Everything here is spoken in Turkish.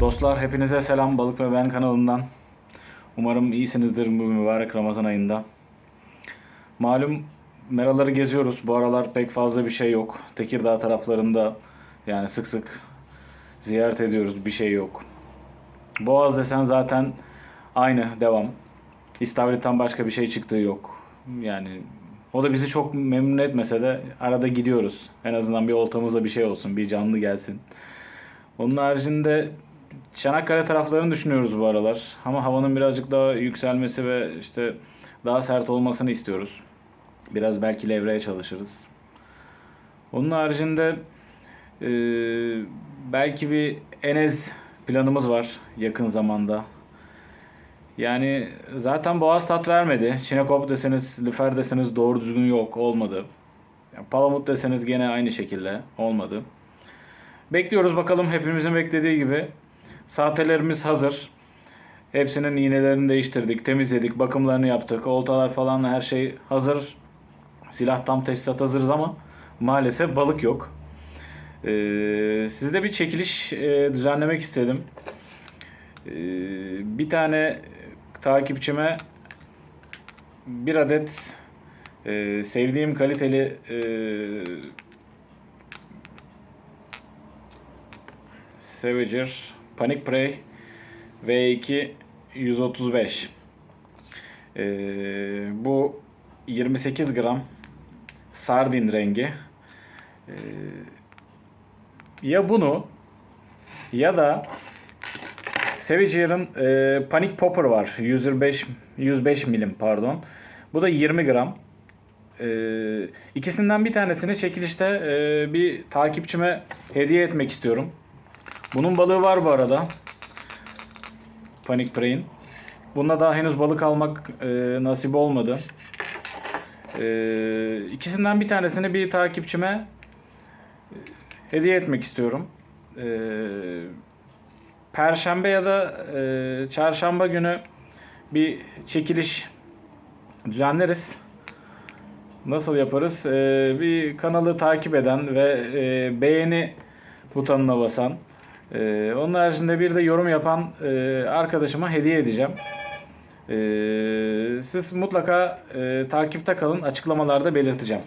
Dostlar hepinize selam Balık ve Ben kanalından. Umarım iyisinizdir bu mübarek Ramazan ayında. Malum meraları geziyoruz. Bu aralar pek fazla bir şey yok. Tekirdağ taraflarında yani sık sık ziyaret ediyoruz. Bir şey yok. Boğaz desen zaten aynı devam. İstavrit'ten başka bir şey çıktığı yok. Yani o da bizi çok memnun etmese de arada gidiyoruz. En azından bir oltamızda bir şey olsun, bir canlı gelsin. Onun haricinde Çanakkale taraflarını düşünüyoruz bu aralar. Ama havanın birazcık daha yükselmesi ve işte daha sert olmasını istiyoruz. Biraz belki levreye çalışırız. Onun haricinde e, belki bir Enez planımız var yakın zamanda. Yani zaten Boğaz tat vermedi. Çinekop deseniz, lüfer deseniz doğru düzgün yok, olmadı. Ya, Palamut deseniz gene aynı şekilde olmadı. Bekliyoruz bakalım hepimizin beklediği gibi. Sahtelerimiz hazır. Hepsinin iğnelerini değiştirdik, temizledik, bakımlarını yaptık. Oltalar falan her şey hazır. Silah tam tesisat hazırız ama maalesef balık yok. Ee, sizde bir çekiliş e, düzenlemek istedim. Ee, bir tane takipçime bir adet e, sevdiğim kaliteli e, Savager Panic Prey V2 135 Ee, bu 28 gram sardin rengi. Ee, ya bunu ya da Savager'ın e, Panic Popper var. 125 105 milim pardon. Bu da 20 gram. Ee, ikisinden bir tanesini çekilişte e, bir takipçime hediye etmek istiyorum. Bunun balığı var bu arada. Panic Prey'in. Bunda daha henüz balık almak e, nasip olmadı. E, ikisinden bir tanesini bir takipçime e, hediye etmek istiyorum. E, Perşembe ya da e, çarşamba günü bir çekiliş düzenleriz. Nasıl yaparız? E, bir kanalı takip eden ve e, beğeni butonuna basan, ee, onun haricinde bir de yorum yapan e, arkadaşıma hediye edeceğim. Ee, siz mutlaka e, takipte kalın. Açıklamalarda belirteceğim.